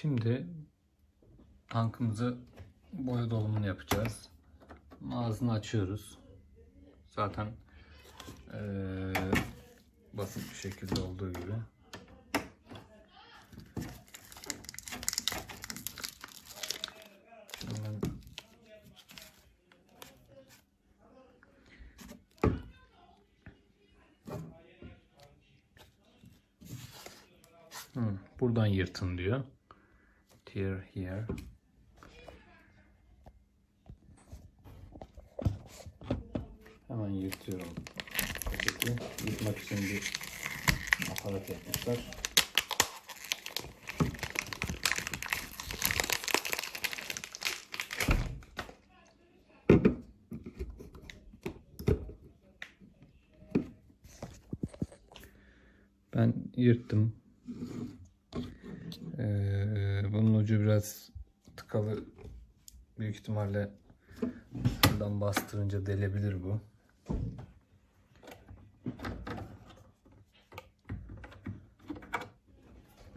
Şimdi tankımızı boya dolumunu yapacağız. Ağzını açıyoruz. Zaten eee, basit bir şekilde olduğu gibi. Hı, buradan yırtın diyor. Tear here. Hemen yırtıyorum paketi. Yırtmak için bir aparat yapmışlar. Ben yırttım. Ee, bunun ucu biraz tıkalı. Büyük ihtimalle buradan bastırınca delebilir bu.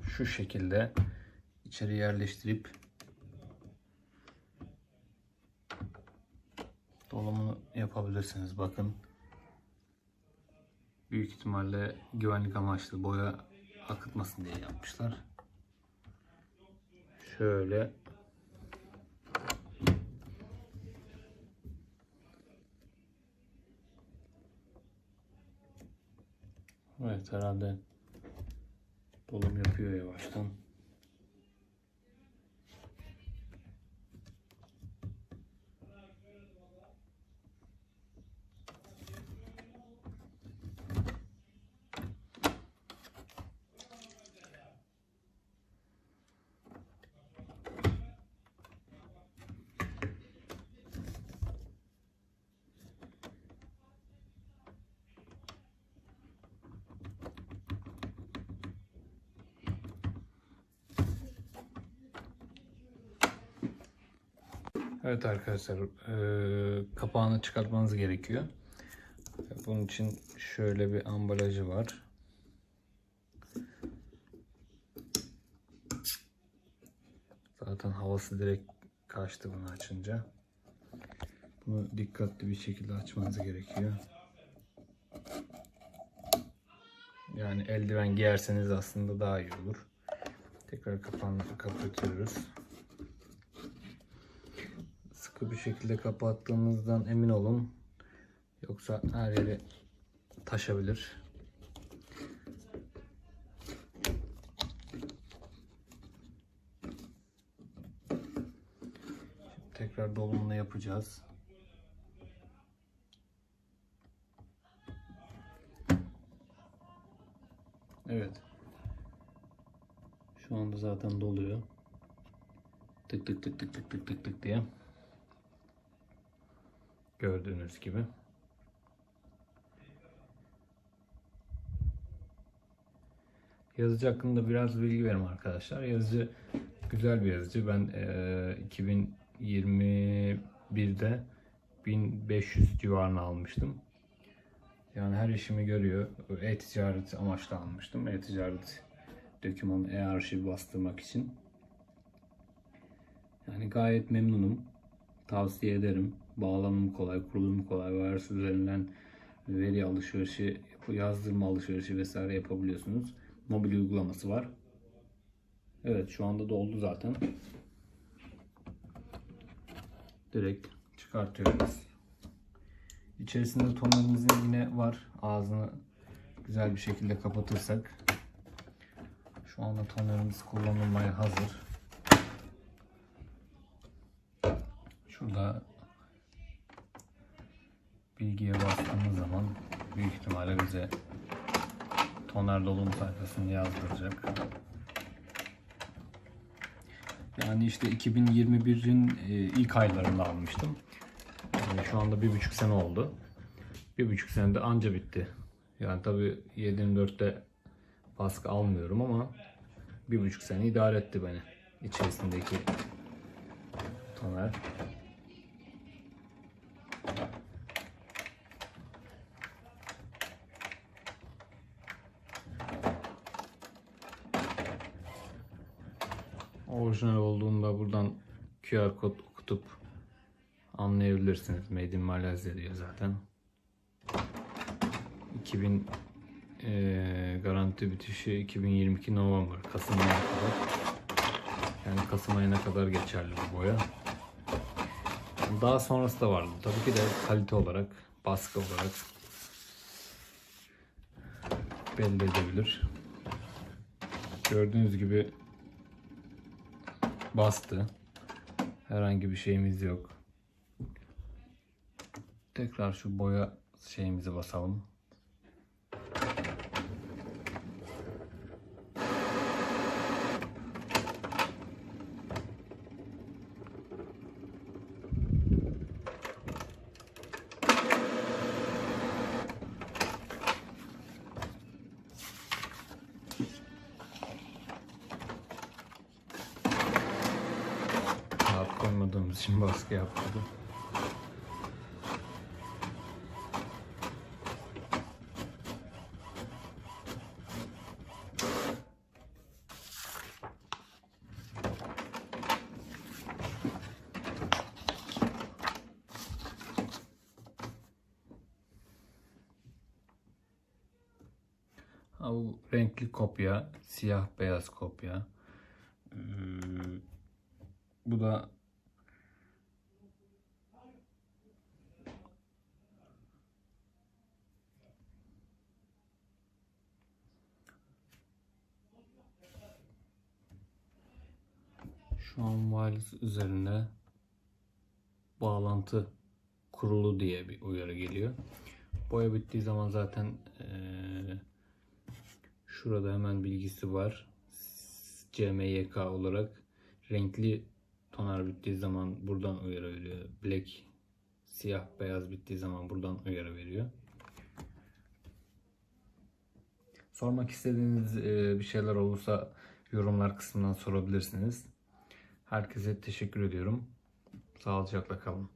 Şu şekilde içeri yerleştirip dolumunu yapabilirsiniz. Bakın büyük ihtimalle güvenlik amaçlı boya akıtmasın diye yapmışlar. Şöyle Evet herhalde dolum yapıyor yavaştan. Evet arkadaşlar eee, kapağını çıkartmanız gerekiyor. Bunun için şöyle bir ambalajı var. Zaten havası direkt kaçtı bunu açınca. Bunu dikkatli bir şekilde açmanız gerekiyor. Yani eldiven giyerseniz aslında daha iyi olur. Tekrar kapağını kapatıyoruz sıkı bir şekilde kapattığınızdan emin olun. Yoksa her yere taşabilir. Şimdi tekrar dolumunu yapacağız. Evet. Şu anda zaten doluyor. Tık tık tık tık tık tık tık tık diye. Gördüğünüz gibi. Yazıcı hakkında biraz bilgi verim arkadaşlar. Yazıcı güzel bir yazıcı. Ben eee 2021'de 1500 civarına almıştım. Yani her işimi görüyor. E-ticaret amaçlı almıştım. E-ticaret dokümanı, e-arşiv bastırmak için. Yani gayet memnunum. Tavsiye ederim. Bağlanımı kolay, kurulumu kolay. Virus üzerinden veri alışverişi, yazdırma alışverişi vesaire yapabiliyorsunuz. Mobil uygulaması var. Evet şu anda doldu zaten. Direkt çıkartıyoruz. İçerisinde tonerimizin yine var. Ağzını güzel bir şekilde kapatırsak. Şu anda tonerimiz kullanılmaya hazır. Şurada bilgiye bastığımız zaman büyük ihtimalle bize toner dolum sayfasını yazdıracak. Yani işte 2021'in e, ilk aylarında almıştım. Yani şu anda bir buçuk sene oldu. Bir buçuk senede anca bitti. Yani tabi 7.24'te baskı almıyorum ama bir buçuk sene idare etti beni içerisindeki toner. Orijinal olduğunda buradan QR kod okutup anlayabilirsiniz. Made in Malezya diyor zaten. 2000 eee, garanti bitişi 2022 November Kasım ayına kadar. Yani Kasım ayına kadar geçerli bu boya. Daha sonrası da vardı. Tabii ki de kalite olarak, baskı olarak belli edebilir. Gördüğünüz gibi bastı. Herhangi bir şeyimiz yok. Tekrar şu boya şeyimizi basalım. Koymadığımız için baskı. Ha, bu renkli kopya, siyah beyaz kopya. Ee, bu da şu an wireless üzerinde bağlantı kurulu diye bir uyarı geliyor. Boya bittiği zaman zaten eee, şurada hemen bilgisi var. CMYK olarak renkli tonar bittiği zaman buradan uyarı veriyor. Black, siyah, beyaz bittiği zaman buradan uyarı veriyor. Sormak istediğiniz eee, bir şeyler olursa yorumlar kısmından sorabilirsiniz. Herkese teşekkür ediyorum. Sağlıcakla kalın.